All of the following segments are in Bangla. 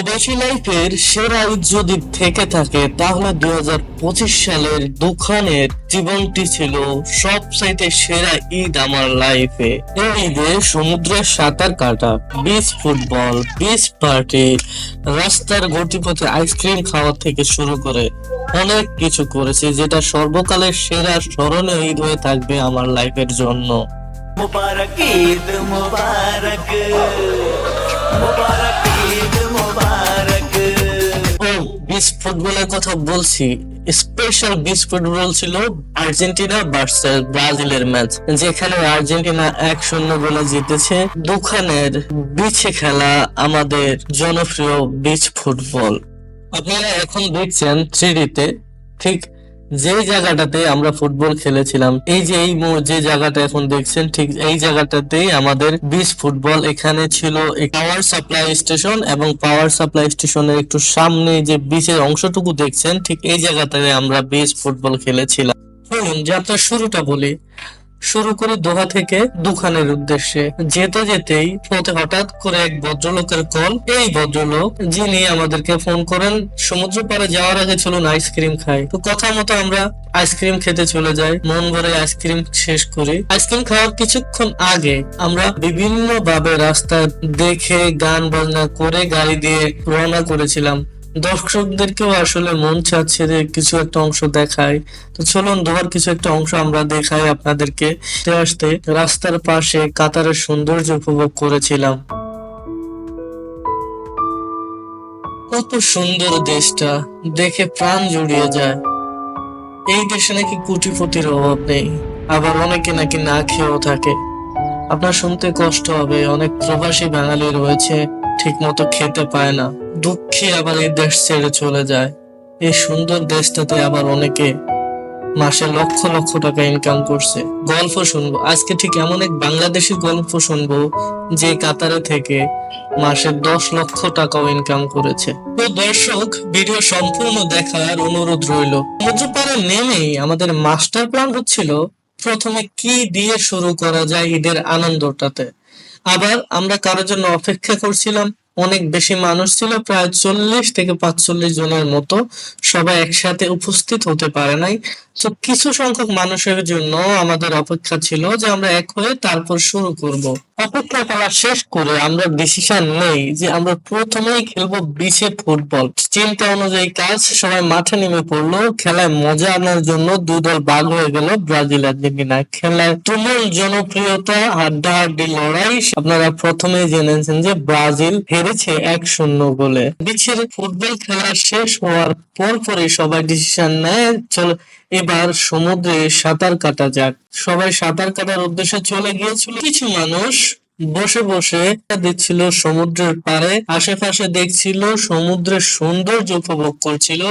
প্রবাসী লাইফের সেরা যদি থেকে থাকে, তাহলে দুই হাজার পঁচিশ সালের দুখানের জীবনটি ছিল সবচাইতে সেরা ঈদ আমার লাইফে এই ঈদে সমুদ্রে সাঁতার কাটা বিচ ফুটবল বিচ পার্টি রাস্তার গতিপথে আইসক্রিম খাওয়া থেকে শুরু করে অনেক কিছু করেছি, যেটা সর্বকালের সেরা স্মরণীয় ঈদ হয়ে থাকবে আমার লাইফের জন্য। মুবারক, ঈদ মুবারক। মুবারক বিচ ফুটবলের কথা বলছি। স্পেশাল বিচ ফুটবল ছিল আর্জেন্টিনা ভার্সেস ব্রাজিলের ম্যাচ যেখানে আর্জেন্টিনা এক শূন্য গোলে জিতেছে। দুখানের বিচে খেলা আমাদের জনপ্রিয় বিচ ফুটবল আপনারা এখন দেখছেন থ্রিডিতে ঠিক? যে জায়গাটাতে আমরা ফুটবল খেলেছিলাম, এই যে এই যে জায়গাটা এখন দেখছেন, ঠিক এই জায়গাটাতেই আমাদের বিশ ফুটবল এখানে ছিল পাওয়ার সাপ্লাই স্টেশন এবং পাওয়ার সাপ্লাই স্টেশনের একটু সামনে যে বিচের অংশটুকু দেখছেন, ঠিক এই জায়গাটাতে আমরা বিশ ফুটবল খেলেছিলাম। যাত্রার শুরুটা বলি। শুরু করি দোহা থেকে দুখানের উদ্দেশ্যে। যেতে যেতেই পথে হঠাৎ করে এক ভদ্রলোকের কল এই ভদ্রলোক, যিনি আমাদেরকে ফোন করেন সমুদ্র পাড়ে যাওয়ার আগে চলুন আইসক্রিম খাই। তো কথা মতো আমরা আইসক্রিম খেতে চলে যাই। মন ভরে আইসক্রিম শেষ করি। আইসক্রিম খাওয়ার কিছুক্ষণ আগে আমরা বিভিন্ন ভাবে রাস্তা দেখে গান বাজনা করে গাড়ি দিয়ে রওনা করেছিলাম। দর্শকদেরকেও আসলে মন চাচ্ছে যে কিছু একটা অংশ দেখায়। তো চলুন দোয়ার কিছু একটা অংশ আমরা দেখাই আপনাদেরকে। আসতে রাস্তার পাশে কাতারের সৌন্দর্য উপভোগ করেছিলাম। কত সুন্দর দেশটা, দেখে প্রাণ জুড়িয়ে যায়। এই দেশে নাকি কোটিপতির অভাব নেই, আবার অনেকে নাকি না খেয়েও থাকে। আপনার শুনতে কষ্ট হবে, অনেক প্রবাসী বাঙালি রয়েছে ঠিক মতো খেতে পায় না। দুঃখে আবার এই দেশ ছেড়ে চলে যায়। এই সুন্দর দেশটাতে আবার অনেকে মাসে লক্ষ লক্ষ টাকা ইনকাম করছে। গল্প শুনব। আজকে ঠিক এমন এক বাংলাদেশি গল্প শুনব যে কাতারে থেকে মাসে দশ লক্ষ টাকাও ইনকাম করেছে। তো দর্শক, ভিডিও সম্পূর্ণ দেখার অনুরোধ রইল। সমুদ্র পাড়ে নেমেই আমাদের মাস্টার প্ল্যান হচ্ছিল প্রথমে কি দিয়ে শুরু করা যায় ঈদের আনন্দটাতে। আবার আমরা কারোর জন্য অপেক্ষা করছিলাম অনেক বেশি মানুষ ছিল, প্রায় চল্লিশ থেকে পাঁচচল্লিশ জনের মতো সবাই একসাথে উপস্থিত হতে পারে নাই। তো কিছু সংখ্যক মানুষের জন্য আমাদের অপেক্ষা ছিল যে আমরা এক হয়ে তারপর শুরু করব। অপেক্ষা করা শেষ করে আমরা ডিসিশন নেই যে আমরা প্রথমেই খেলব বিচে ফুটবল চিন্তা অনুযায়ী কাজ, সবাই মাঠে নেমে পড়ল, খেলায় মজা আনার জন্য দুই দল ভাগ হয়ে গেল ব্রাজিল আর্জেন্টিনা। খেলায় তুমুল জনপ্রিয়তা, হাড্ডাহাড্ডি লড়াই, আপনারা প্রথমেই জেনেছেন যে ব্রাজিল হেরেছে এক শূন্য গোলে। বিচের ফুটবল খেলা শেষ হওয়ার পর পরই সবাই ডিসিশন নেয়, চলো এবার সমুদ্রে সাঁতার কাটা যাক। সবাই সাঁতার কাটার উদ্দেশ্যে চলে গিয়েছিল। কিছু মানুষ বসে বসে দেখছিল সমুদ্রের পাড়ে। আশেপাশে দেখছিল সমুদ্রের সৌন্দর্য উপভোগ করছিল।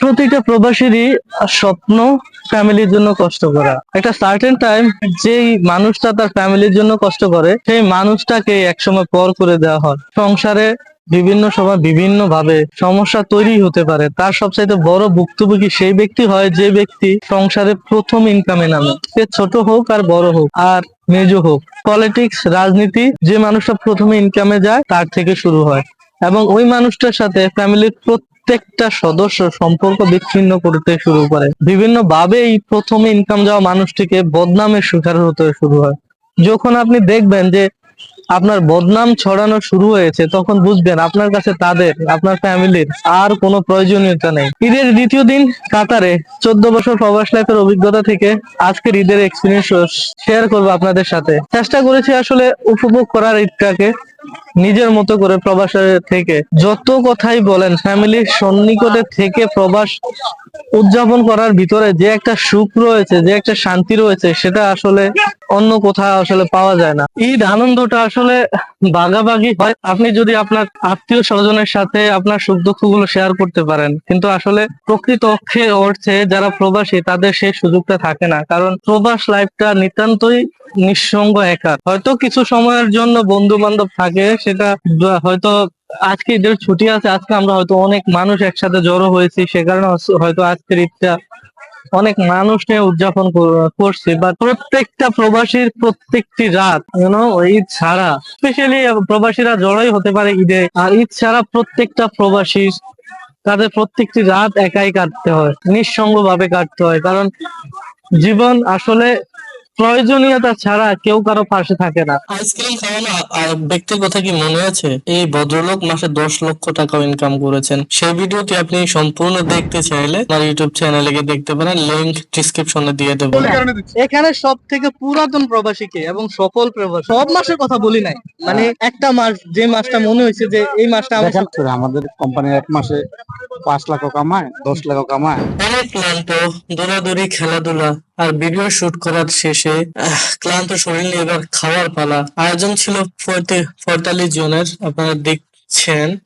প্রতিটা প্রবাসীরই স্বপ্ন ফ্যামিলির জন্য কষ্ট করা। একটা সার্টেন টাইম যেই মানুষটা তার ফ্যামিলির জন্য কষ্ট করে, সেই মানুষটাকে একসময় পর করে দেওয়া হয়। সংসারে বিভিন্ন সময় বিভিন্ন ভাবে সমস্যা তৈরি হতে পারে। তার সবচাইতে বড় ভুক্তভোগী সেই ব্যক্তি হয় যে ব্যক্তি সংসারে প্রথম ইনকামে নামে। সে ছোট হোক আর বড় হোক আর মেজ হোক। পলিটিক্স রাজনীতি যে মানুষটা প্রথমে ইনকামে যায়, তার থেকে শুরু হয়। এবং ওই মানুষটার সাথে ফ্যামিলির প্রত্যেকটা সদস্য সম্পর্ক বিচ্ছিন্ন করতে শুরু করে। বিভিন্ন ভাবে এই প্রথমে ইনকাম যাওয়া মানুষটিকে বদনামের শিকার হতে শুরু হয়। যখন আপনি দেখবেন যে আপনার বদনাম ছড়ানো শুরু হয়েছে, তখন বুঝবেন আপনার কাছে তাদের, আপনার ফ্যামিলির আর কোনো প্রয়োজনীয়তা নেই। ঈদের দ্বিতীয় দিন কাতারে চোদ্দ বছর প্রবাস লাইফের অভিজ্ঞতা থেকে আজকের ঈদের এক্সপিরিয়েন্স শেয়ার করব আপনাদের সাথে। চেষ্টা করেছি আসলে উপভোগ করার ঈদটাকে নিজের মতো করে প্রবাসের থেকে। যত কথাই বলেন ফ্যামিলির সন্নিকটে থেকে প্রবাস উদযাপন করার ভিতরে যে একটা সুখ রয়েছে, যে একটা শান্তি রয়েছে, সেটা আসলে অন্য কোথাও আসলে পাওয়া যায় না। ঈদ আনন্দটা আসলে ভাগাভাগি হয়। আপনি যদি আপনার আত্মীয় স্বজনের সাথে আপনার সুখ দুঃখগুলো শেয়ার করতে পারেন, কিন্তু আসলে প্রকৃত অক্ষে অর্থে যারা প্রবাসী, তাদের সেই সুযোগটা থাকে না। কারণ প্রবাস লাইফটা নিতান্তই নিঃসঙ্গ একা হয়তো কিছু সময়ের জন্য বন্ধু বান্ধব থাকে, সেটা হয়তো আজকে ঈদের ছুটি আছে, আজকে আমরা হয়তো অনেক মানুষ একসাথে জড়ো হয়েছি, সে কারণে হয়তো আজকের ঈদটা অনেক মানুষ নিয়ে উদযাপন করছে, বা প্রত্যেকটা প্রবাসীর প্রত্যেকটি রাত ঈদ ছাড়া স্পেশালি প্রবাসীরা জড়াই হতে পারে ঈদে, আর ঈদ ছাড়া প্রত্যেকটা প্রবাসী তাদের প্রত্যেকটি রাত একাই কাটতে হয় নিঃসঙ্গ ভাবে কাটতে হয়, কারণ জীবন আসলে প্রয়োজনীয়তা ছাড়া কেউ কারও পাশে থাকে না। আইসক্রিম খাওয়ানো আর ব্যক্তির কথা কি মনে আছে? এই ভদ্রলোক মাসে দশ লক্ষ টাকা ইনকাম করেছেন। সেই ভিডিওটি আপনি সম্পূর্ণ দেখতে চাইলে আমার ইউটিউব চ্যানেলে গিয়ে দেখতে পারেন। লিংক ডিসক্রিপশনে দিয়ে দেবো। এখানে সব থেকে পুরাতন প্রবাসীকে এবং সকল প্রবাসী? সব মাসের কথা বলি নাই। মানে একটা মাস যে মাসটা মনে হয়েছে যে এই মাসটা আমাদের কোম্পানি এক মাসে পাঁচ লাখও কামায় দশ লাখও কামায়। অনেক ক্লান্ত দৌড়াদৌড়ি খেলাধুলা। আর ভিডিও শুট করার শেষে ক্লান্ত শরীর নিয়ে এবার খাওয়ার পালা। আয়োজন ছিল পঁয়তে- পঁয়তাল্লিশ জনের, আপনারা দেখছেন।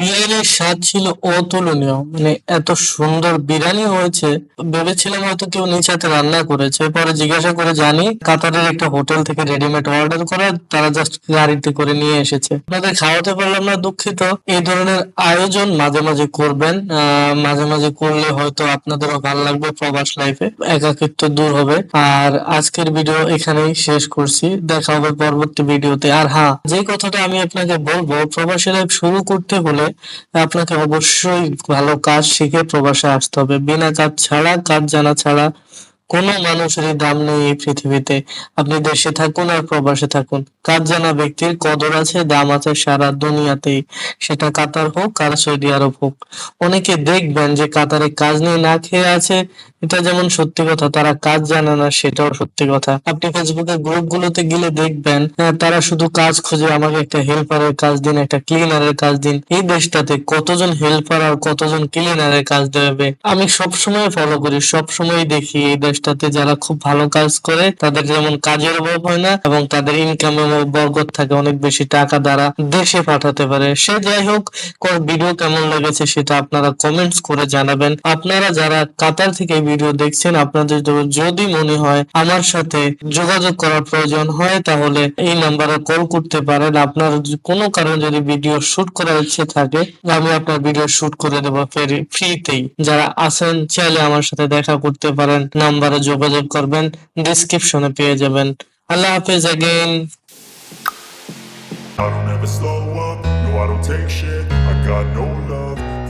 বিরিয়ানির স্বাদ ছিল অতুলনীয়। মানে এত সুন্দর বিরিয়ানি হয়েছে, ভেবেছিলাম হয়তো কেউ নিচে হাতে রান্না করেছে। পরে জিজ্ঞাসা করে জানি, কাতারের একটা হোটেল থেকে রেডিমেড অর্ডার করা তারা জাস্ট গাড়িতে করে নিয়ে এসেছে। আপনাদের খাওয়াতে পারলাম না, দুঃখিত। এই ধরনের আয়োজন মাঝে মাঝে করবেন। মাঝে মাঝে করলে হয়তো আপনাদেরও ভালো লাগবে প্রবাস লাইফে একাকিত্ব দূর হবে। আর আজকের ভিডিও এখানেই শেষ করছি। দেখা হবে পরবর্তী ভিডিওতে আর হ্যাঁ যে কথাটা আমি আপনাকে বলব, প্রবাসী লাইফ শুরু করতে হলে আপনাকে অবশ্যই ভালো কাজ শিখে প্রবাসে আসতে হবে। বিনা কাজ ছাড়া, কাজ জানা ছাড়া কোনো মানুষেরই দাম নেই এই পৃথিবীতে। আপনি দেশে থাকুন আর প্রবাসে থাকুন। কাজ জানা ব্যক্তির কদর আছে, দাম আছে সারা দুনিয়াতেই। সেটা কাতার হোক আর সৌদি আরব হোক। অনেকে দেখবেন যে কাতারে কাজ নিয়ে না খেয়ে আছে এটা যেমন সত্যি কথা, তারা কাজ জানে না, সেটাও সত্যি কথা। আপনি ফেসবুকের গ্রুপ গুলোতে গেলে দেখবেন তারা শুধু কাজ খুঁজে, আমাকে একটা হেল্পারের কাজ দিন, একটা ক্লিনারের কাজ দিন। এই দেশটাতে কতজন হেল্পার আর কতজন ক্লিনারের কাজ দেবে? আমি সব সময় ফলো করি সব সময় দেখি এই দেশটাতে যারা খুব ভালো কাজ করে, তাদের যেমন কাজের অভাব হয় না, এবং তাদের ইনকামের বরকত থাকে, অনেক বেশি টাকা দ্বারা দেশে পাঠাতে পারে। সে যাই হোক ভিডিও কেমন লেগেছে সেটা আপনারা কমেন্টস করে জানাবেন। আপনারা যারা কাতার থেকে এই ভিডিও দেখছেন আপনাদের যদি মনে হয় আমার সাথে যোগাযোগ করার প্রয়োজন হয় তাহলে এই নাম্বারে কল করতে পারেন। আপনার কোনো কারণে যদি ভিডিও শুট করার ইচ্ছে থাকে আমি আপনার ভিডিও শুট করে দেবো ফ্রিতেই যারা আছেন চাইলে আমার সাথে দেখা করতে পারেন নাম্বারে যোগাযোগ করবেন ডিসক্রিপশনে পেয়ে যাবেন। আল্লাহ হাফেজ again I don't ever slow up, no I don't take shit I got no love.